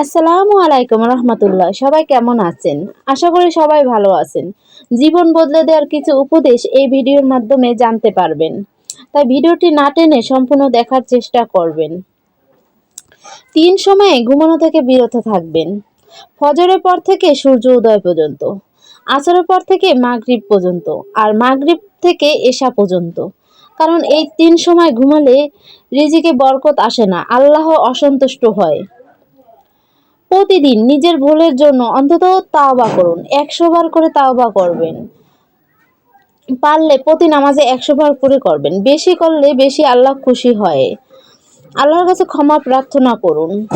আসসালামু আলাইকুম রহমতুল্লাহ। সবাই কেমন আছেন? আশা করি সবাই ভালো আছেন। জীবন বদলে দেওয়ার কিছু উপদেশ এই ভিডিওর মাধ্যমে জানতে পারবেন। তাই ভিডিওটি না টেনে সম্পূর্ণ দেখার চেষ্টা করবেন। তিন সময়ে ঘুমানো থেকে বিরত থাকবেন। ফজরের পর থেকে সূর্য উদয় পর্যন্ত। আসরের পর থেকে মাগরিব পর্যন্ত আর মাগরিব থেকে এশা পর্যন্ত। কারণ এই তিন সময় ঘুমালে রিজিকে বরকত আসে না। আল্লাহ অসন্তুষ্ট হয়। প্রতিদিন নিজের ভুলের জন্য অন্তত তাওবা করুন। একশো বার করে তাওবা করবেন। পারলে প্রতি নামাজে একশো বার করে করবেন। বেশি করলে বেশি আল্লাহ খুশি হয়। আল্লাহর কাছে ক্ষমা প্রার্থনা করুন।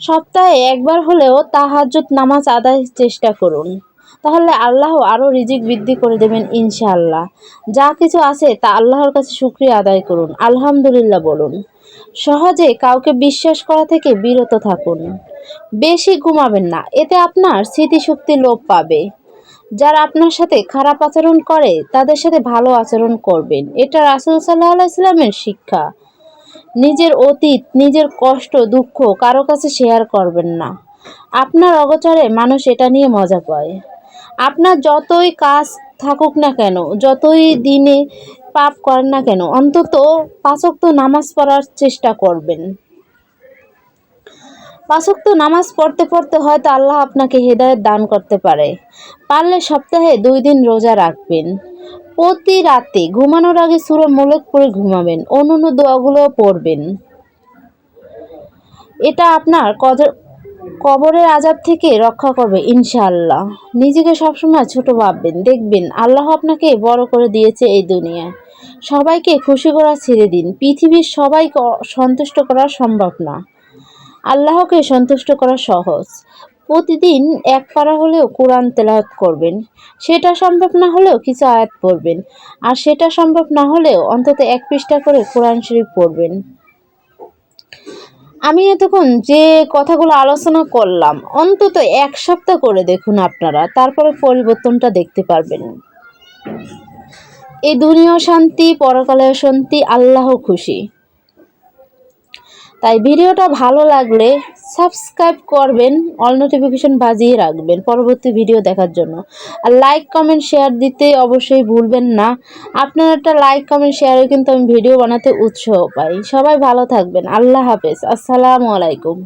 সপ্তাহে একবার হলেও তাহাজ্জুদ নামাজ আদায়ের চেষ্টা করুন। তাহলে আল্লাহ আরও রিজিক বৃদ্ধি করে দেবেন ইনশাআল্লাহ। যা কিছু আছে তা আল্লাহর কাছে শুক্রিয়া আদায় করুন। আলহামদুলিল্লাহ বলুন। সহজে কাউকে বিশ্বাস করা থেকে বিরত থাকুন। বেশি ঘুমাবেন না, এতে আপনার স্মৃতিশক্তি লোপ পাবে। যারা আপনার সাথে খারাপ আচরণ করে, তাদের সাথে ভালো আচরণ করবেন। এটা রাসুল সাল্লাহ ইসলামের শিক্ষা। নিজের অতীত, নিজের কষ্ট, দুঃখ কারও কাছে শেয়ার করবেন না। আপনার অগোচরে মানুষ এটা নিয়ে মজা পায়। আপনার যতই কাজ থাকুক না কেন, যতই দিনে পাপ করেন না কেন? অন্তত পাঁচক্ত নামাজ পড়ার চেষ্টা করবেন। পাঁচক্ত নামাজ পড়তে পড়তে হয়তো আল্লাহ আপনাকে হেদায়ত দান করতে পারে। পারলে সপ্তাহে দুই দিন রোজা রাখবেন। প্রতি রাতে ঘুমানোর আগে সুরে মোলক করে ঘুমাবেন অন্য অন্য দোয়াগুলো পড়বেন। এটা আপনার কবরের আজাব থেকে রক্ষা করবে, ইনশাআল্লাহ। নিজেকে সবসময় ছোট ভাববেন, দেখবেন আল্লাহ আপনাকে বড় করে দিয়েছে এই দুনিয়ায়। সবাইকে খুশি করা ছেড়ে দিন। পৃথিবীর সবাইকে সন্তুষ্ট করা সম্ভব না। আল্লাহকে সন্তুষ্ট করা সহজ। প্রতিদিন এক পারা হলেও কোরআন তেলাওয়াত করবেন। সেটা সম্ভব না হলেও কিছু আয়াত পড়বেন। আর সেটা সম্ভব না হলেও অন্তত এক পৃষ্ঠা করে কোরআন শরীফ পড়বেন। আমি এতক্ষণ যে কথাগুলো আলোচনা করলাম, অন্তত এক সপ্তাহ করে দেখুন আপনারা, তারপরে পরিবর্তনটা দেখতে পারবেন। এই দুনিয়া শান্তি পরকালে শান্তি আল্লাহ খুশি। তাই ভিডিওটা ভালো লাগলে সাবস্ক্রাইব করবেন, অল নোটিফিকেশন বাজিয়ে রাখবেন পরবর্তী ভিডিও দেখার জন্য। আর লাইক কমেন্ট শেয়ার দিতে অবশ্যই ভুলবেন না। আপনার একটা লাইক কমেন্ট শেয়ারে কিন্তু আমি ভিডিও বানাতে উৎসাহ পাই। সবাই ভালো থাকবেন। আল্লাহ হাফেজ। আসসালামু আলাইকুম।